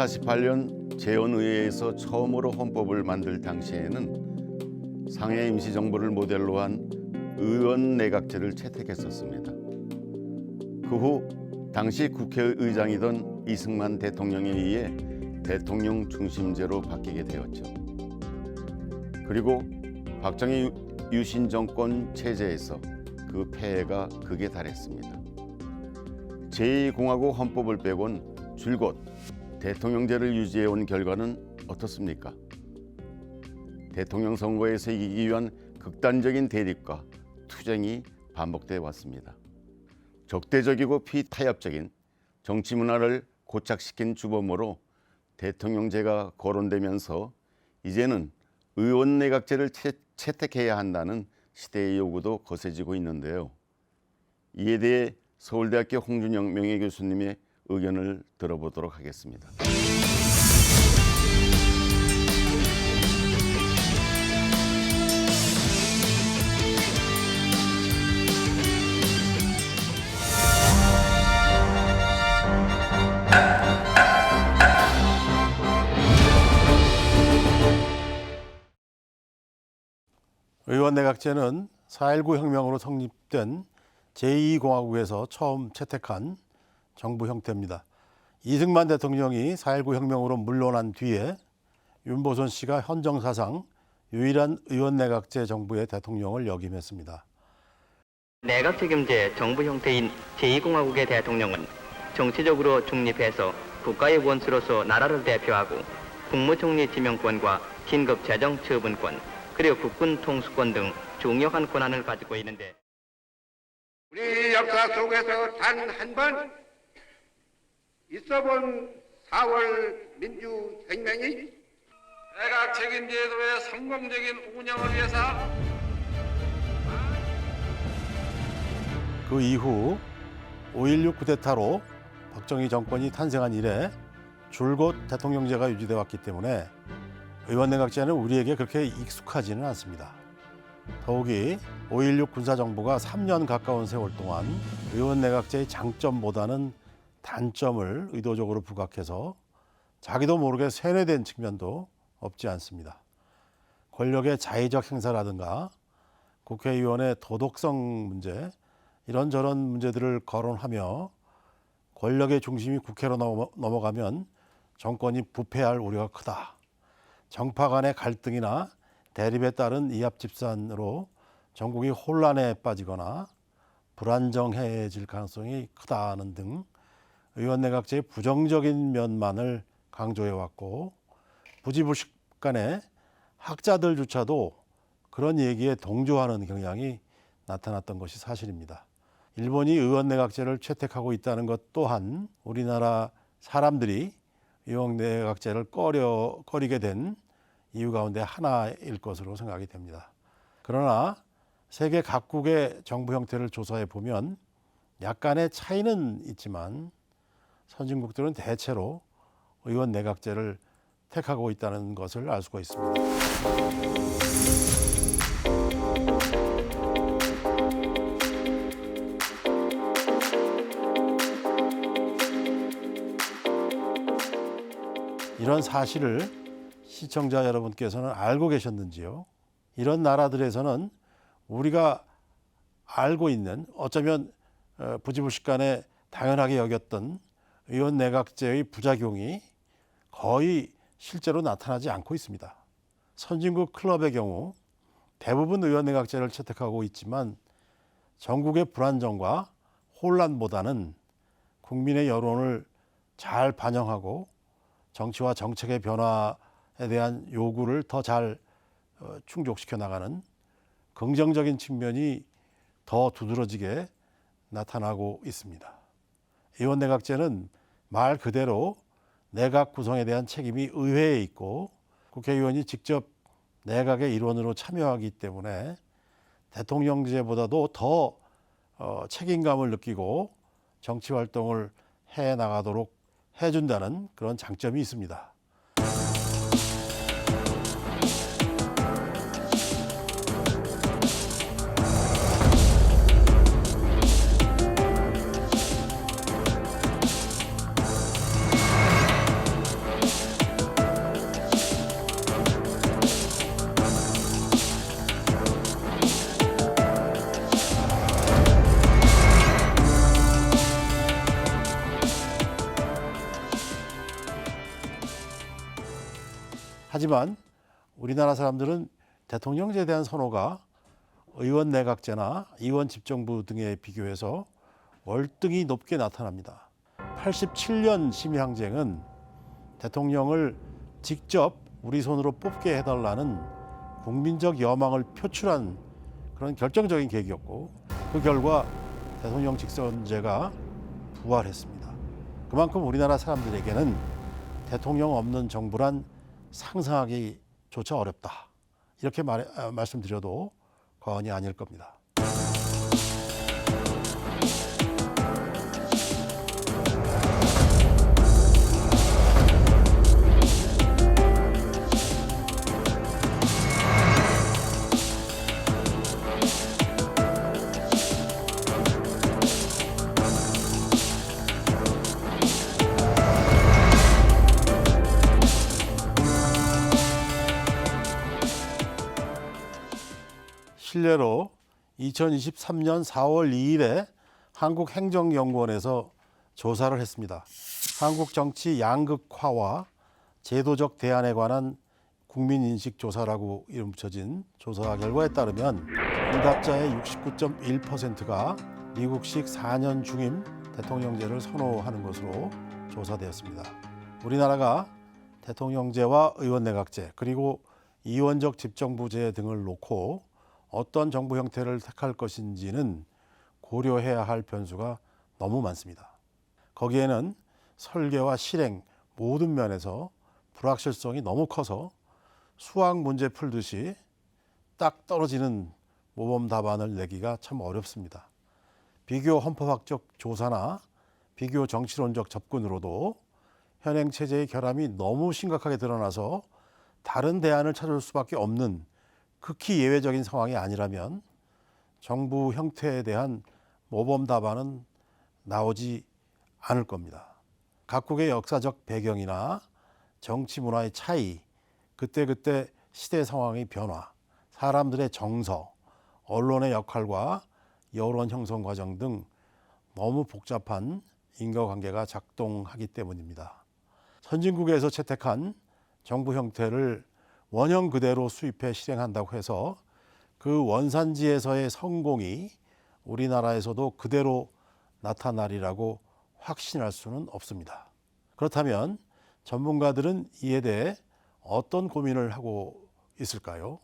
1948년 재헌의회에서 처음으로 헌법을 만들 당시에는 상해 임시정부를 모델로 한 의원 내각제를 채택했었습니다. 그 후 당시 국회의장이던 이승만 대통령에 의해 대통령 중심제로 바뀌게 되었죠. 그리고 박정희 유신 정권 체제에서 그 폐해가 극에 달했습니다. 제2공화국 헌법을 빼곤 줄곧 대통령제를 유지해 온 결과는 어떻습니까? 대통령 선거에서 이기기 위한 극단적인 대립과 투쟁이 반복돼 왔습니다. 적대적이고 피타협적인 정치 문화를 고착시킨 주범으로 대통령제가 거론되면서 이제는 의원 내각제를 채, 채택해야 한다는 시대의 요구도 거세지고 있는데요. 이에 대해 서울대학교 홍준영 명예교수님의 의견을 들어보도록 하겠습니다. 의원 내각제는 4.19 혁명으로 성립된 제2공화국에서 처음 채택한 정부 형태입니다. 이승만 대통령이 4.19 혁명으로 물러난 뒤에 윤보선 씨가 헌정사상 유일한 의원 내각제 정부의 대통령을 역임했습니다. 내각 책임제 정부 형태인 제2공화국의 대통령은 정치적으로 중립해서 국가의 원수로서 나라를 대표하고 국무총리 지명권과 긴급 재정 처분권 그리고 국군 통수권 등 중요한 권한을 가지고 있는데 우리 역사 속에서 단 한 번 있어본 4월 민주생명이 내각 책임제도의 성공적인 운영을 위해서 그 이후 5.16 쿠데타로 박정희 정권이 탄생한 이래 줄곧 대통령제가 유지돼 왔기 때문에 의원 내각제는 우리에게 그렇게 익숙하지는 않습니다. 더욱이 5.16 군사정부가 3년 가까운 세월 동안 의원 내각제의 장점보다는 단점을 의도적으로 부각해서 자기도 모르게 세뇌된 측면도 없지 않습니다. 권력의 자의적 행사라든가 국회의원의 도덕성 문제 이런저런 문제들을 거론하며 권력의 중심이 국회로 넘어- 넘어가면 정권이 부패할 우려가 크다. 정파 간의 갈등이나 대립에 따른 이합 집산으로 전국이 혼란에 빠지거나 불안정해질 가능성이 크다는 등 의원 내각제의 부정적인 면만을 강조해 왔고 부지불식 간에 학자들조차도 그런 얘기에 동조하는 경향이 나타났던 것이 사실입니다. 일본이 의원 내각제를 채택하고 있다는 것 또한 우리나라 사람들이 의원 내각제를 꺼려 꺼리게 된 이유 가운데 하나일 것으로 생각이 됩니다. 그러나 세계 각국의 정부 형태를 조사해 보면 약간의 차이는 있지만 선진국들은 대체로 의원 내각제를 택하고 있다는 것을 알 수가 있습니다. 이런 사실을 시청자 여러분께서는 알고 계셨는지요? 이런 나라들에서는 우리가 알고 있는 어쩌면 어, 부지불식간에 당연하게 여겼던 의원 내각제의 부작용이 거의 실제로 나타나지 않고 있습니다. 선진국 클럽의 경우 대부분 의원 내각제를 채택하고 있지만 전국의 불안정과 혼란보다는 국민의 여론을 잘 반영하고 정치와 정책의 변화에 대한 요구를 더잘 어, 충족시켜 나가는 긍정적인 측면이 더 두드러지게 나타나고 있습니다. 의원 내각제는 말 그대로 내각 구성에 대한 책임이 의회에 있고 국회의원이 직접 내각의 일원으로 참여하기 때문에 대통령제보다도 더 어, 책임감을 느끼고 정치 활동을 해 나가도록 해준다는 그런 장점이 있습니다. 하지만 우리나라 사람들은 대통령제에 대한 선호가 의원 내각제나 의원 집정부 등에 비교해서 월등히 높게 나타납니다. 87년 심의항쟁은 대통령을 직접 우리 손으로 뽑게 해달라는 국민적 여망을 표출한 그런 결정적인 계기였고 그 결과 대통령 직선제가 부활했습니다. 그만큼 우리나라 사람들에게는 대통령 없는 정부란 상상하기조차 어렵다. 이렇게 말, 아, 말씀드려도 과언이 아닐 겁니다. 실례로 2023년 4월 2일에 한국행정연구원에서 조사를 했습니다. 한국 정치 양극화와 제도적 대안에 관한 국민 인식 조사라고 이름 붙여진 조사 결과에 따르면 응답자의 69.1%가 미국식 4년 중임 대통령제를 선호하는 것으로 조사되었습니다. 우리나라가 대통령제와 의원내각제 그리고 이원적 집정부제 등을 놓고 어떤 정부 형태를 택할 것인지는 고려해야 할 변수가 너무 많습니다. 거기에는 설계와 실행 모든 면에서 불확실성이 너무 커서 수학 문제 풀듯이 딱 떨어지는 모범 답안을 내기가 참 어렵습니다. 비교 헌법학적 조사나 비교 정치론적 접근으로도 현행 체제의 결함이 너무 심각하게 드러나서 다른 대안을 찾을 수밖에 없는 극히 예외적인 상황이 아니라면 정부 형태에 대한 모범 답안은 나오지 않을 겁니다. 각국의 역사적 배경이나 정치 문화의 차이, 그때그때 시대 상황의 변화, 사람들의 정서, 언론의 역할과 여론 형성 과정 등 너무 복잡한 인과관계가 작동하기 때문입니다. 선진국에서 채택한 정부 형태를 원형 그대로 수입해 실행한다고 해서 그 원산지에서의 성공이 우리나라에서도 그대로 나타나리라고 확신할 수는 없습니다. 그렇다면 전문가들은 이에 대해 어떤 고민을 하고 있을까요?